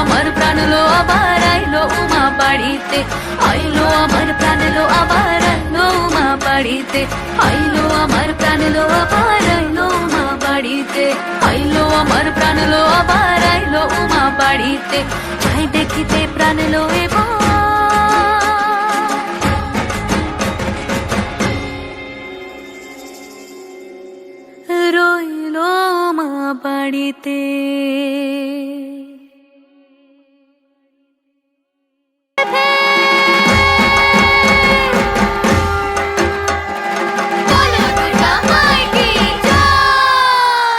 আমার প্রাণ লো, আবার আইলো উমা বাড়িতে। আইলো আমার প্রাণ লো, আবার আইলো উমা বাড়িতে। আইলো আমার প্রাণ লো, আবার আইলো উমা বাড়িতে। আইলো আমার প্রাণ লো, আবার আইলো উমা বাড়িতে। যাই দেখিতে প্রাণ এবার রইল মা বাড়িতে।